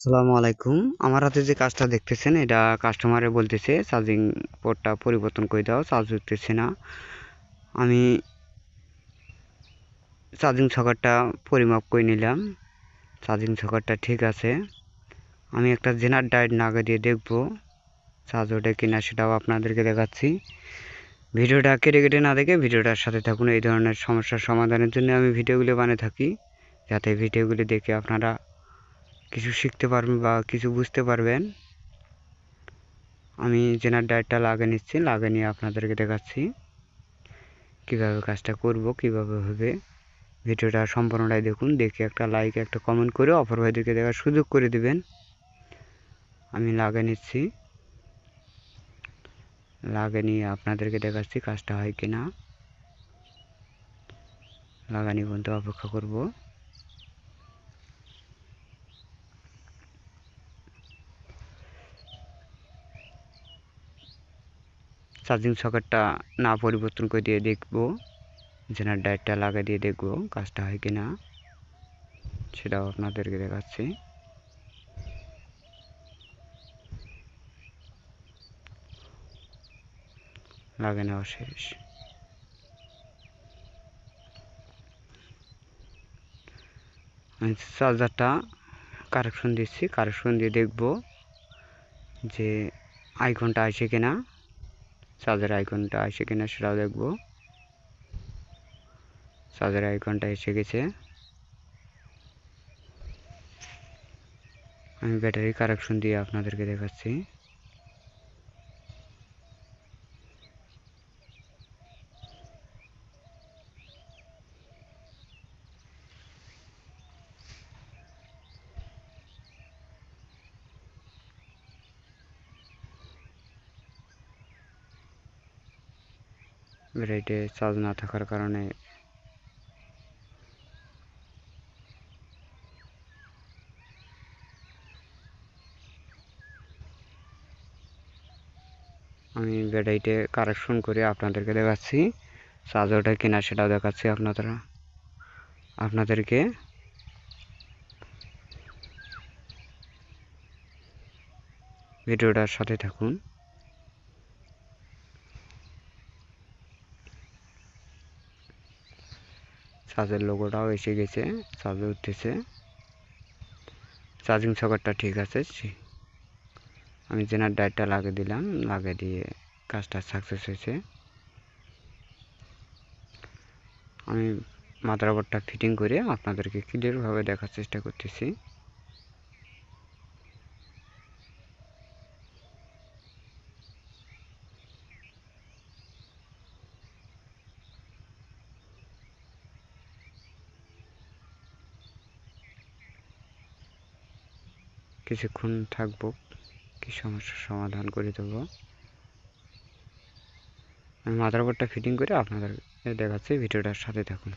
আসসালামু আলাইকুম। আমার হাতে যে কাজটা দেখতেছেন, এটা কাস্টমারে বলতেছে চার্জিং পোর্টটা পরিবর্তন করে দাও চার্জ উঠতেছে না। আমি চার্জিং সকারটা পরিমাপ করে নিলাম। চার্জিং সকারটা ঠিক আছে। আমি একটা জেনার ডায়েট নাগা দিয়ে দেখব চার্জ ওঠে কিনা সেটাও আপনাদেরকে দেখাচ্ছি। ভিডিওটা কেটে কেটে না দেখে ভিডিওটার সাথে থাকুন, এই ধরনের সমস্যার সমাধানের জন্য আমি ভিডিওগুলো বানিয়ে থাকি। যাতে ভিডিওগুলি দেখে আপনারা কিছু শিখতে পারবেন বা কিছু বুঝতে পারবেন, আমি জেনার ডায়েটটা লাগিয়ে নিচ্ছি, লাগিয়ে নিয়ে আপনাদেরকে দেখাচ্ছি কীভাবে কাজটা করব, কীভাবে হবে। ভিডিওটা সম্পূর্ণটাই দেখুন, দেখে একটা লাইক একটা কমেন্ট করে অপর ভাইদেরকে দেখার সুযোগ করে দিবেন। আমি লাগিয়ে নিচ্ছি, লাগিয়ে নিয়ে আপনাদেরকে দেখাচ্ছি কাজটা হয় কি না লাগানি পর্যন্ত অপেক্ষা করব। চার্জিং সকেটটা না পরিবর্তন করে দিয়ে দেখব জেনার ডায়েটটা লাগিয়ে দিয়ে দেখব কাজটা হয় কি না সেটাও আপনাদেরকে দেখাচ্ছি। লাগে নেওয়া শেষ। চার্জারটা কারেকশন দিচ্ছি, কারেকশন দিয়ে দেখব যে আইকনটা আসে কিনা। চার্জার আইকনটা আসে কিনা সেটাও দেখব। সাজের আইকনটা এসে গেছে। আমি ব্যাটারি কারেকশন দিয়ে আপনাদেরকে দেখাচ্ছি। ব্যাটারিতে চার্জ না থাকার কারণে আমি ব্যাটারিতে কারেকশন করে আপনাদেরকে দেখাচ্ছি। চার্জারটা কিনা সেটাও দেখাচ্ছি আপনারা আপনাদেরকে ভিডিওটার সাথে থাকুন। চার্জের লোগোটাও এসে গেছে চার্জে উঠতেছে। চার্জিং সকেটটা ঠিক আছে আমি জেনার ডায়েটটা লাগিয়ে দিলাম, লাগিয়ে দিয়ে কাজটা সাকসেস হয়েছে। আমি মাদারবোর্ডটা ফিটিং করে আপনাদেরকে ক্লিয়ারভাবে দেখার চেষ্টা করতেছি। কিছুক্ষণ থাকব, কি সমস্যার সমাধান করে দেবো। আমি মাদারবোর্ডটা ফিটিং করে আপনাদের দেখাচ্ছি, ভিডিওটার সাথে থাকুন।